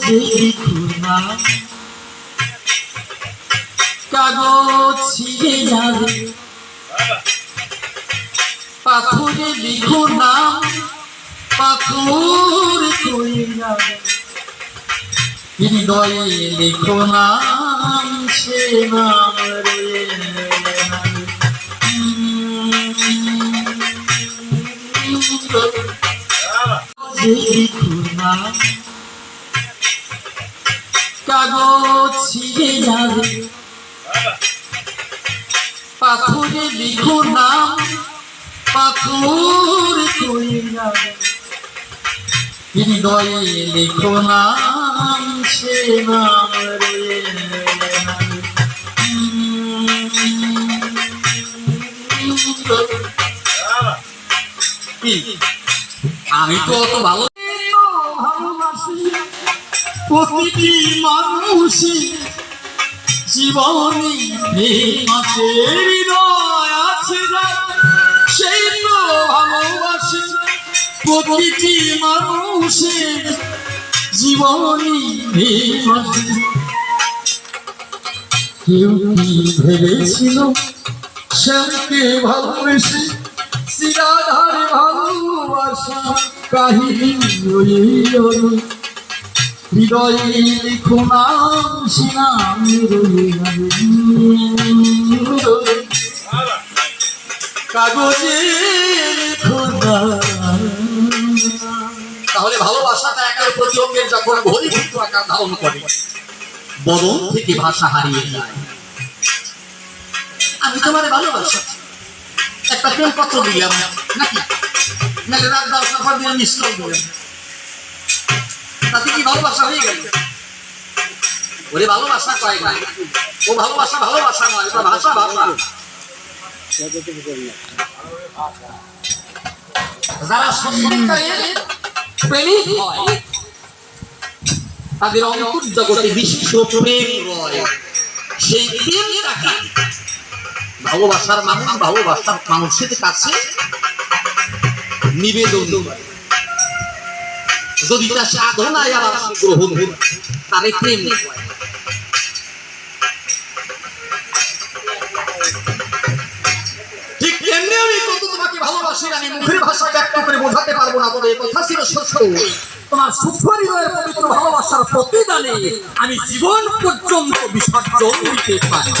লিখো না কাগজ ছিঁড়ে যাবে পাথরে লিখো না পাথর হৃদয়ে লিখো নাম সে নাম লিখো না কাগজ ছিঁড়ে যাবে। পাথরে লিখো নাম, পাথর কয়ে যাবে হৃদয়ে লিখো নাম, সে নাম কি? আমি তো অত ভালো প্রতিটি মানুষই জীবনে মাসের হৃদয় আছে সেই তো ভালোবাসে। প্রতিটি মানুষের জীবনী মাসে কেউ কি ভেবেছিল শ্যামকে ভালোবেসে? সিরাধারে ভালোবাসা কাহিনী হৃদয়ে লিখো নাম সিনাম কাগজে। তাহলে ভালোবাসাটা একের প্রতি অঙ্গের যখন ঘনীভূত আকার ধারণ করে, বদন থেকে ভাষা হারিয়ে যায়। আমি তোমার ভালোবাসা। একটা প্রেম পত্র দিলাম, নাকি? নাহলে রাত দশ নফর দিয়ে দিলাম। তাতে কি ভালোবাসা হয়ে গেল ওরে ভালোবাসা কয় না ও ভালোবাসা ভালোবাসা নয়, এটা ভাষা ভাষা। যারা প্রেমিক হয়, তাদের অন্তর জগতে প্রেম রয়। সেই ভালোবাসার মানুষ, ভালোবাসার মানুষের কাছে নিবেদন করে। যদি তা সাধনায় আবার গ্রহণ হয়, তারে প্রেম আমি পারব না তোমার ভালোবাসার আমি জীবন পর্যন্ত বিসর্জন দিতে পারি।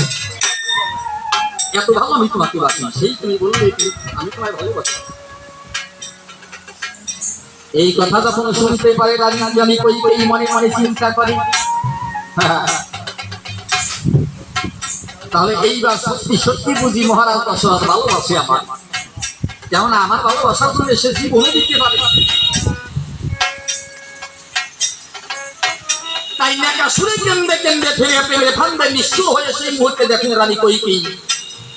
এত ভালো আমি তোমাকে সেই তুমি বললে আমি তোমায় ভালোবাসি। এই কথা যখন শুনতে পারে আমি কই কই, মনে মনে চিন্তা করি। তাহলে এইবার সত্যি সত্যি বুঝি মহারাজ দশরথ ভালোবাসে আমার। কেমন আমার ভালোবাসার জন্য সে জীবনও দিতে পারে তাই কেন্দ্রে কেন্দ্রে ফেলে ফেলে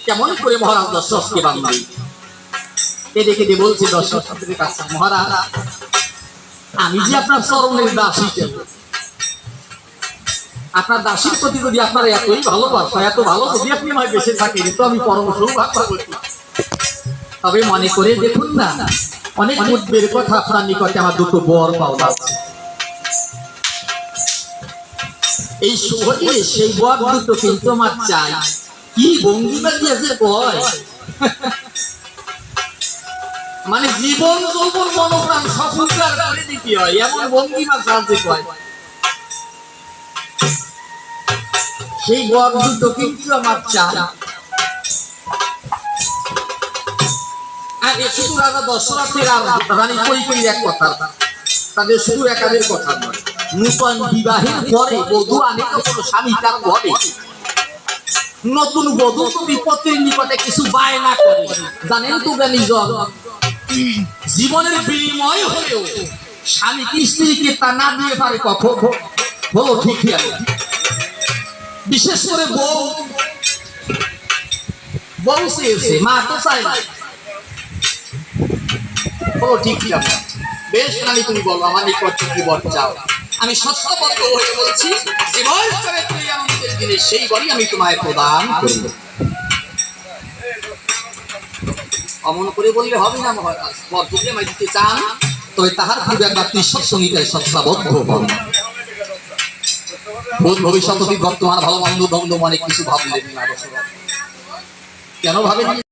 কেমন করে বলছে মহারাজ আমি যে আপনার চরণের দাসী কেন? আপনার দাসীর প্রতি যদি আপনার এতই ভালোবাসা এত ভালো যদি আপনি আমায় বেঁচে থাকেন তো আমি পরম সৌভাগ্য করি তবে মনে করে দেখুন না, অনেক মুদ্রের কথা আপনার নিকটে আমার দুটো বর পাওয়া আছে। এই শুভদিনে সেই বর দুটো কিন্তু আমার চাই। কি ভঙ্গিমা দিয়েছে কয় মানে জীবন যৌবন মনোপ্রাণ উদ্ধার করে দিতে হয়। এমন ভঙ্গিমা সাহায্য কয়? সেই বর কিন্তু আমার আগে শুধু রাজা দশরথের আর রানী এক কথা। তাদের শুধু একাদের কথা নয়। নূতন বিবাহের পরে বধূ আনে কোনো স্বামী তার ঘরে নতুন বধূ পতির নিকটে কিছু বায়না করে। জানেন তো জ্ঞানীজন? জীবনের বিনিময় হলেও স্বামী স্ত্রীকে তা না দিয়ে পারে কখন। হলো ঠিক বিশেষ করে বউ। বউ চেয়েছে মা তো চাই হলো ঠিক বেশ আমি তুমি বলো, আমার নিকট কি বর চাও? আমি সত্যবদ্ধ হয়ে বলছি জীবন স্তরে তুই আনন্দের দিনে সেই বরই আমি তোমায় প্রদান করব। অমন করে বললে হবে না মহারাজ। বর যদি দিতে চান, তবে তাহার পূর্বে একবার ত্রিশক সঙ্গীতের সত্তাবদ্ধ হন ভবিষ্যৎ অতীত বর্তমান ভালো মন্দ দ্বন্দ্ব অনেক কিছু ভাবলেন না কেন ভাবেন